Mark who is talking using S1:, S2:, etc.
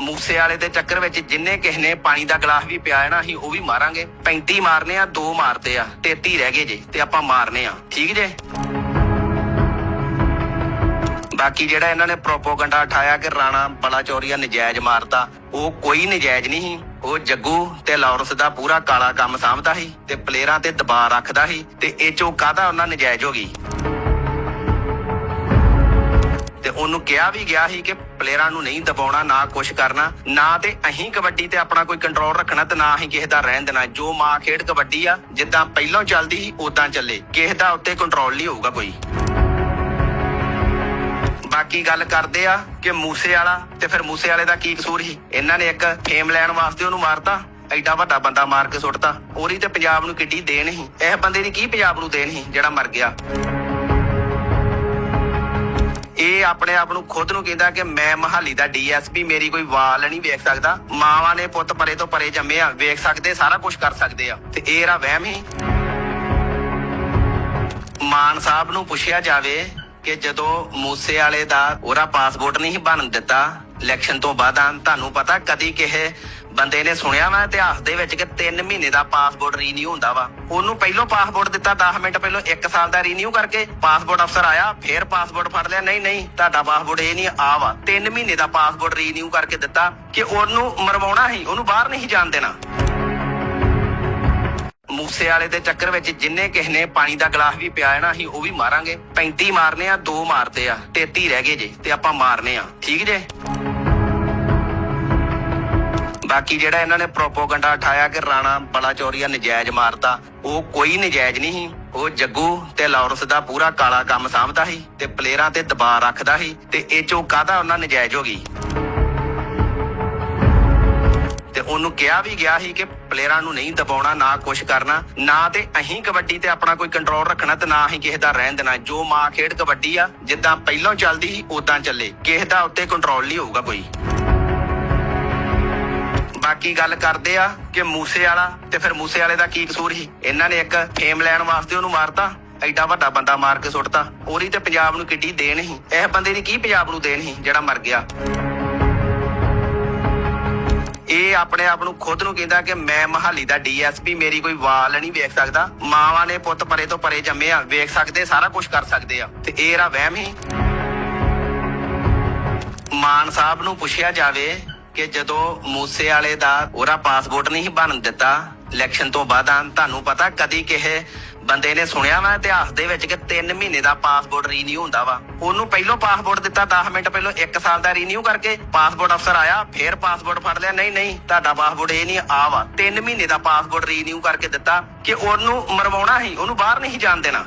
S1: ਮੂਸੇ ਵਾਲੇ ਦੇ ਚੱਕਰ ਵਿੱਚ ਜਿੰਨੇ ਕਿਸ ਨੇ ਪਾਣੀ ਦਾ ਗਲਾਸ ਵੀ ਪਿਆ ਹੈ ਨਾ, ਅਸੀਂ ਉਹ ਵੀ ਮਾਰਾਂਗੇ। 35 ਮਾਰਨੇ ਆ, ਦੋ ਮਾਰਦੇ ਆ 33 ਰਹਿ ਗਏ ਜੇ, ਤੇ ਆਪਾਂ ਮਾਰਨੇ ਆ। ਠੀਕ ਜੇ? ਬਾਕੀ ਜਿਹੜਾ ਇਹਨਾਂ ਨੇ ਪ੍ਰੋਪੋਗੰਡਾ ਉਠਾਇਆ ਕਿ ਰਾਣਾ ਬੜਾ ਚੌਰੀਆ ਨਜਾਇਜ਼ ਮਾਰਦਾ ਉਹ ਕੋਈ ਨਜਾਇਜ਼ ਨਹੀਂ ਸੀ। ਉਹ ਜੱਗੂ ਤੇ ਲਾਰੈਂਸ ਦਾ ਪੂਰਾ ਕਾਲਾ ਕੰਮ ਸਾਂਭਦਾ ਸੀ ਤੇ ਪਲੇਅਰਾਂ ਤੇ ਦਬਾਅ ਰੱਖਦਾ ਸੀ ਤੇ ਇਹ ਚੋ ਕਾਹਦਾ ਉਹਨਾਂ ਨਜਾਇਜ਼ ਹੋ ਗਈ? ਉਹਨੂੰ ਕਿਹਾ ਵੀ ਗਿਆ ਸੀ ਕਿ ਪਲੇਅਰਾਂ ਨੂੰ ਨਹੀਂ ਦਬਾਉਣਾ, ਨਾ ਕੁਛ ਕਰਨਾ, ਨਾ ਤੇ ਅਹੀਂ ਕਬੱਡੀ ਤੇ ਆਪਣਾ ਕੋਈ ਕੰਟਰੋਲ ਰੱਖਣਾ ਤੇ ਨਾ ਹੀ ਕਿਸੇ ਦਾ ਰਹਿਣ ਦੇਣਾ। ਜੋ ਮਾਂ ਖੇਡ ਕਬੱਡੀ ਆ, ਜਿੱਦਾਂ ਪਹਿਲਾਂ ਚੱਲਦੀ ਸੀ ਉਦਾਂ ਚੱਲੇ। ਕਿਸੇ ਦਾ ਉੱਤੇ ਕੰਟਰੋਲ ਨਹੀਂ ਹੋਊਗਾ ਕੋਈ। ਬਾਕੀ ਗੱਲ ਕਰਦੇ ਆ ਕਿ ਮੂਸੇ ਵਾਲਾ, ਤੇ ਫਿਰ ਮੂਸੇ ਵਾਲੇ ਦਾ ਕੀ ਕਸੂਰ ਸੀ? ਇਹਨਾਂ ਨੇ ਇੱਕ ਫੇਮ ਲੈਣ ਵਾਸਤੇ ਉਹਨੂੰ ਮਾਰਤਾ, ਐਡਾ ਵੱਡਾ ਬੰਦਾ ਮਾਰ ਕੇ ਸੁੱਟਤਾ। ਉਹਦੀ ਤੇ ਪੰਜਾਬ ਨੂੰ ਕਿੱਡੀ ਦੇਣ ਸੀ। ਇਹ ਬੰਦੇ ਦੀ ਕੀ ਪੰਜਾਬ ਨੂੰ ਦੇਣ ਸੀ, ਜਿਹੜਾ ਮਰ ਗਿਆ? ਇਹ ਆਪਣੇ ਆਪ ਨੂੰ ਖੁਦ ਨੂੰ ਕਹਿੰਦਾ ਕਿ ਮੈਂ ਮਹਾਲੀ ਦਾ ਡੀਐਸਪੀ, ਮੇਰੀ ਕੋਈ ਵਾਲ ਨਹੀਂ ਵੇਖ ਸਕਦਾ। ਮਾਵਾਂ ਨੇ ਪੁੱਤ ਪਰੇ ਤੋਂ ਪਰੇ ਜੰਮੇ ਆ, ਵੇਖ ਸਕਦੇ, ਸਾਰਾ ਕੁਝ ਕਰ ਸਕਦੇ ਆ। ਤੇ ਇਹ ਰਾ ਵਹਿਮ ਹੀ। ਮਾਨ ਸਾਹਿਬ ਨੂੰ ਪੁੱਛਿਆ ਜਾਵੇ ਕਿ ਜਦੋਂ ਮੂਸੇ ਵਾਲੇ ਦਾ ਉਹਦਾ ਪਾਸਪੋਰਟ ਨਹੀਂ ਸੀ ਬਣਨ ਦਿੱਤਾ ਇਲੈਕਸ਼ਨ ਤੋਂ ਬਾਅਦ, ਤੁਹਾਨੂੰ ਪਤਾ ਕਦੀ ਕਿਸੇ ਬੰਦੇ ਨੇ ਸੁਣਿਆ ਵਾ ਇਤਿਹਾਸ ਦੇ ਵਿੱਚ ਕਿ 3 ਮਹੀਨੇ ਦਾ ਪਾਸਪੋਰਟ ਰੀਨਿਊ ਹੁੰਦਾ ਵਾ। ਉਹਨੂੰ ਪਹਿਲਾਂ ਪਾਸਪੋਰਟ ਦਿੱਤਾ 10 ਮਿੰਟ ਪਹਿਲਾਂ 1 ਸਾਲ ਦਾ ਰੀਨਿਊ ਕਰਕੇ ਪਾਸਪੋਰਟ ਅਫਸਰ ਆਇਆ, ਫੇਰ ਪਾਸਪੋਰਟ ਫੜ ਲਿਆ। ਨਹੀਂ ਨਹੀਂ, ਤੁਹਾਡਾ ਪਾਸਪੋਰਟ ਇਹ ਨਹੀਂ, ਆ ਵਾ। 3 ਮਹੀਨੇ ਦਾ ਪਾਸਪੋਰਟ ਰੀਨਿਊ ਕਰਕੇ ਦਿੱਤਾ ਕਿ ਉਹਨੂੰ ਮਰਵਾਉਣਾ ਹੀ ਉਹਨੂੰ ਬਾਹਰ ਨਹੀਂ ਜਾਣ ਦੇਣਾ। ਮੂਸੇ ਵਾਲੇ ਦੇ ਚੱਕਰ ਵਿੱਚ ਜਿੰਨੇ ਕਿਸ ਨੇ ਪਾਣੀ ਦਾ ਗਲਾਸ ਵੀ ਪਿਆ ਨਾ ਅਸੀਂ ਉਹ ਵੀ ਮਾਰਾਂਗੇ। 35 ਮਾਰਨੇ ਆ, ਦੋ ਮਾਰਦੇ ਆ 33 ਰਹਿ ਗਏ ਜੇ, ਤੇ ਆਪਾਂ ਮਾਰਨੇ ਆ। ਠੀਕ ਜੇ? ਬਾਕੀ ਜਿਹੜਾ ਇਹਨਾਂ ਨੇ ਪ੍ਰੋਪੋਗੰਡਾ ਉਠਾਇਆ ਕਿ ਰਾਣਾ ਬੜਾ ਨਜਾਇਜ਼ ਮਾਰਦਾ, ਉਹ ਕੋਈ ਨਜਾਇਜ਼ ਨਹੀਂ ਉਹ ਜੱਗੂ ਤੇ ਲਾਰੈਂਸ ਦਾ ਪੂਰਾ ਕਾਲਾ ਕੰਮ ਸਾਂਭਦਾ ਸੀ ਤੇ ਪਲੇਅਰਾਂ ਤੇ ਦਬਾਅ ਰੱਖਦਾ ਸੀ ਤੇ ਇਹ ਚੋਂ ਕਾਹਦਾ ਉਹਨਾਂ ਨਜਾਇਜ਼ ਹੋ ਗਈ? ਤੇ ਉਹਨੂੰ ਕਿਹਾ ਵੀ ਗਿਆ ਸੀ ਕਿ ਪਲੇਅਰਾਂ ਨੂੰ ਨਹੀਂ ਦਬਾਉਣਾ, ਨਾ ਕੁਛ ਕਰਨਾ, ਨਾ ਤੇ ਅਹੀਂ ਕਬੱਡੀ ਤੇ ਆਪਣਾ ਕੋਈ ਕੰਟਰੋਲ ਰੱਖਣਾ ਤੇ ਨਾ ਹੀ ਕਿਸੇ ਦਾ ਰਹਿਣ ਦੇਣਾ। ਜੋ ਮਾਂ ਖੇਡ ਕਬੱਡੀ ਆ, ਜਿੱਦਾਂ ਪਹਿਲਾਂ ਚੱਲਦੀ ਸੀ ਉਦਾਂ ਚੱਲੇ। ਕਿਸੇ ਦਾ ਉੱਤੇ ਕੰਟਰੋਲ ਨਹੀਂ ਹੋਊਗਾ ਕੋਈ। ਬਾਕੀ ਗੱਲ ਕਰਦੇ ਆ ਕਿ ਮੂਸੇ ਵਾਲਾ ਤੇ ਫਿਰ ਮੂਸੇ ਵਾਲੇ ਦਾ ਕੀ ਕਸੂਰ ਸੀ? ਇਹਨਾਂ ਨੇ ਇੱਕ ਫੇਮ ਲੈਣ ਵਾਸਤੇ ਉਹਨੂੰ ਮਾਰਤਾ, ਐਡਾ ਵੱਡਾ ਬੰਦਾ ਮਾਰ ਕੇ ਸੁੱਟਤਾ। ਉਹਦੀ ਤੇ ਪੰਜਾਬ ਨੂੰ ਕਿੱਡੀ ਦੇਣ ਸੀ। ਇਹ ਬੰਦੇ ਦੀ ਕੀ ਪੰਜਾਬ ਨੂੰ ਦੇਣ ਸੀ ਜਿਹੜਾ ਮਰ ਗਿਆ? ਇਹ ਆਪਣੇ ਆਪ ਨੂੰ ਖੁਦ ਨੂੰ ਕਹਿੰਦਾ ਕਿ ਮੈਂ ਮਹਾਲੀ ਦਾ ਡੀਐਸਪੀ, ਮੇਰੀ ਕੋਈ ਵਾਲ ਨਹੀਂ ਵੇਖ ਸਕਦਾ। ਮਾਵਾਂ ਨੇ ਪੁੱਤ ਪਰੇ ਤੋਂ ਪਰੇ ਜੰਮੇ ਆ, ਵੇਖ ਸਕਦੇ, ਸਾਰਾ ਕੁਝ ਕਰ ਸਕਦੇ ਆ। ਤੇ ਇਹ ਰਾ ਵਹਿਮ ਹੀ ਮਾਨ ਸਾਹਿਬ ਨੂੰ ਪੁੱਛਿਆ ਜਾਵੇ ਕਿ ਜਦੋਂ ਮੂਸੇ ਵਾਲੇ ਦਾ ਉਹਦਾ ਪਾਸਪੋਰਟ ਨਹੀਂ ਬਣਨ ਦਿੱਤਾ ਇਲੈਕਸ਼ਨ ਤੋਂ ਬਾਅਦ ਆ ਤੁਹਾਨੂੰ ਪਤਾ ਕਦੀ ਕਿਸੇ ਬੰਦੇ ਨੇ ਸੁਣਿਆ ਵਾ ਇਤਿਹਾਸ ਦੇ ਵਿੱਚ ਕਿ 3 ਮਹੀਨੇ ਦਾ ਪਾਸਪੋਰਟ ਰੀਨਿਊ ਹੁੰਦਾ ਵਾ। ਉਹਨੂੰ ਪਹਿਲਾਂ ਪਾਸਪੋਰਟ ਦਿੱਤਾ 10 ਮਿੰਟ ਪਹਿਲਾਂ 1 ਸਾਲ ਦਾ ਰੀਨਿਊ ਕਰਕੇ ਪਾਸਪੋਰਟ ਅਫਸਰ ਆਇਆ, ਫੇਰ ਪਾਸਪੋਰਟ ਫੜ ਲਿਆ, ਨਹੀਂ ਨਹੀਂ, ਤੁਹਾਡਾ ਪਾਸਪੋਰਟ ਇਹ ਨਹੀਂ, ਆ ਵਾ। 3 ਮਹੀਨੇ ਦਾ ਪਾਸਪੋਰਟ ਰੀਨਿਊ ਕਰਕੇ ਦਿੱਤਾ ਕਿ ਉਹਨੂੰ ਮਰਵਾਉਣਾ ਹੀ ਉਹਨੂੰ ਬਾਹਰ ਨਹੀਂ ਜਾਣ ਦੇਣਾ।